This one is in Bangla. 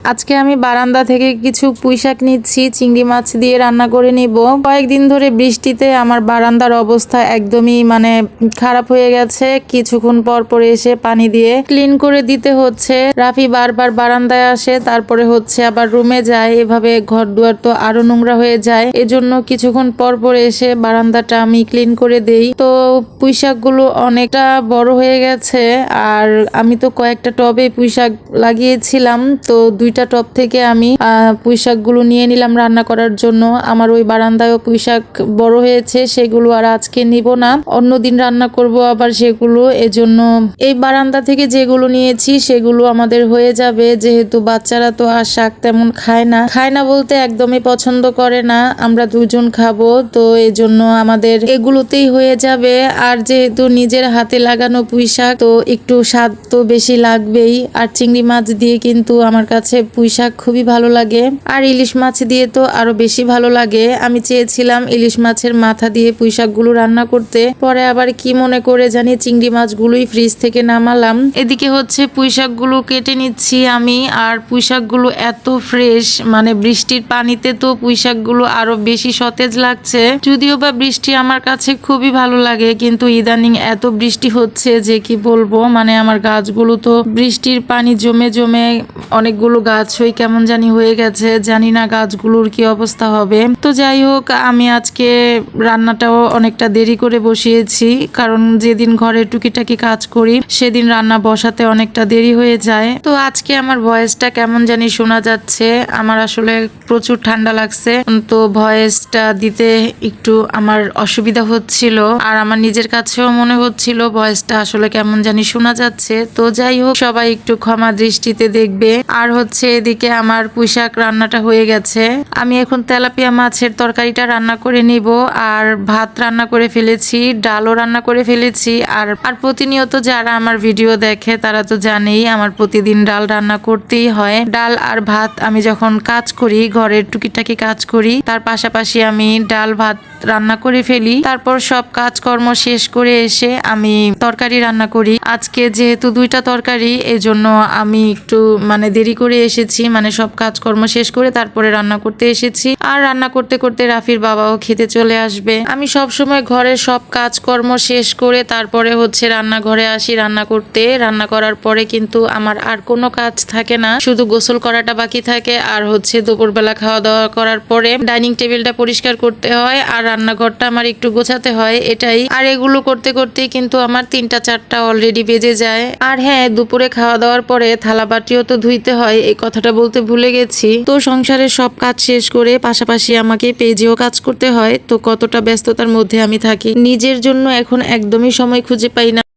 আজকে আমি বারান্দা থেকে কিছু পুঁইশাক নিচ্ছি, চিংড়ি মাছ দিয়ে রান্না করে নিব। কয়েকদিন ধরে বৃষ্টিতে আমার বারান্দার অবস্থা একদমই মানে খারাপ হয়ে গেছে। কিছুক্ষণ পর পরে এসে পানি দিয়ে ক্লিন করে দিতে হচ্ছে। রাফি বারবার বারান্দায় আসে, তারপরে হচ্ছে আবার রুমে যায়। এভাবে ঘর দুয়ার তো আরও নোংরা হয়ে যায়। এজন্য কিছুক্ষণ পর পরে এসে বারান্দাটা আমি ক্লিন করে দেই। তো পুঁইশাকগুলো অনেকটা বড় হয়ে গেছে, আর আমি তো কয়েকটা টবে পুঁইশাক লাগিয়েছিলাম। তো দুইটা টব থেকে আমি আহ, পুঁইশাকগুলো নিয়ে নিলাম রান্না করার জন্য। আমার ওই বারান্দায়ও পুঁইশাক বড় হয়েছে সেগুলো আর আজকে নিব না। অন্যদিন রান্না করব আবার সেগুলো এজন্য এই বারান্দা থেকে যেগুলো নিয়েছি সেগুলো আমাদের হয়ে যাবে। যেহেতু বাচ্চারা তো আর শাক তেমন খায় না। খায় না বলতে একদমই পছন্দ করে না। আমরা দুজন খাব তো এজন্য আমাদের এগুলোতেই হয়ে যাবে। আর যেহেতু নিজের হাতে লাগানো পুঁই শাক তো একটু স্বাদ তো বেশি লাগবেই। আর চিংড়ি মাছ দিয়ে কিন্তু আমার কাছে পুঁই শাক খুবই ভালো লাগে। আর ইলিশ মাছ দিয়ে তো আরও বেশি ভালো লাগে। আমি চেয়েছিলাম ইলিশ মাছের মাথা দিয়ে পুঁই শাকগুলো রান্না করতে। পরে আবার কি মনে করে জানি চিংড়ি মাছগুলোই ফ্রিজ থেকে নামালাম। এদিকে হচ্ছে পুঁই শাকগুলো কেটে নিচ্ছি আমি। আর পুঁই শাকগুলো এত ফ্রেশ মানে বৃষ্টির পানিতে তো পুঁই শাকগুলো আরও বেশি সতেজ লাগছে। যদিও বা বৃষ্টি আমার কাছে খুবই ভালো লাগে, কিন্তু ইদানিং এত বৃষ্টি হচ্ছে যে কি বলব? মানে আমার গাছগুলো তো বৃষ্টির পানি জমে জমে অনেকগুলো গাছ হয়ে কেমন জানি হয়ে গেছে, জানি না গাছগুলোর কি অবস্থা হবে। তো যাই হোক, আমি আজকে রান্নাটাও অনেকটা দেরি করে বসিয়েছি, কারণ যেদিন ঘরে টুকিটাকি কাজ করি, সেদিন রান্না বসাতে অনেকটা দেরি হয়ে যায়। তো আজকে আমার ভয়েসটা কেমন জানি শোনা যাচ্ছে, আমার আসলে প্রচুর ঠান্ডা লাগছে, তো ভয়েসটা দিতে একটু আমার অসুবিধা হচ্ছিল, আর আমার নিজের কাছেও মনে হচ্ছিল ভয়েসটা আসলে কেমন জানি শোনা যাচ্ছে। তো যাই হোক, সবাই একটু ক্ষমা দৃষ্টিতে দেখবে, আর হচ্ছে এদিকে আমার পুঁইশাক রান্নাটা হয়ে গেছে। আমি এখন তেলাপিয়া মাছের তরকারিটা রান্না করে নিব, আর ভাত রান্না করে ফেলেছি, ডালও রান্না করে ফেলেছি, আর আর প্রতিনিয়ত যারা আমার ভিডিও দেখে, তারা তো জানেই আমার প্রতিদিন ডাল রান্না করতেই হয়। ডাল আর ভাত আমি যখন কাজ করি, ঘরের টুকিটাকি কাজ করি, তার পাশাপাশি আমি ডাল ভাত রান্না করে ফেলি। তারপর সব কাজকর্ম শেষ করে এসে আমি তরকারি রান্না করি। আজকে যেহেতু দুইটা তরকারি, এজন্য আমি একটু মানে দেরি করে এসেছি মানে সব কাজকর্ম শেষ করে তারপরে রান্না করতে এসেছি। আর রান্না করতে করতে রাফির বাবাও খেতে চলে আসবে। আমি সব সময় ঘরের সব কাজকর্ম শেষ করে তারপরে হচ্ছে রান্নাঘরে আসি। রান্না করতে, রান্না করার পরে কিন্তু আমার আর কোনো কাজ থাকে না। শুধু গোসল করাটা বাকি থাকে আর হচ্ছে দুপুরবেলা খাওয়া দাওয়া করার পরে ডাইনিং টেবিলটা পরিষ্কার করতে হয় আর রান্নাঘরটা আমার একটু গোছাতে হয়, এটাই। আর এগুলো করতে করতেই কিন্তু আমার তিনটা চারটা অলরেডি বেজে যায়। আর হ্যাঁ দুপুরে খাওয়া দাওয়ার পরে থালা বাটিও তো ধুইতে হয় এই কথাটা বলতে ভুলে গেছি। তো সংসারের সব কাজ শেষ করে পাশাপাশি আমাকে পেজেও কাজ করতে হয়। তো কতটা ব্যস্ততার মধ্যে আমি থাকি। নিজের জন্য এখন একদমই সময় খুঁজে পাই না।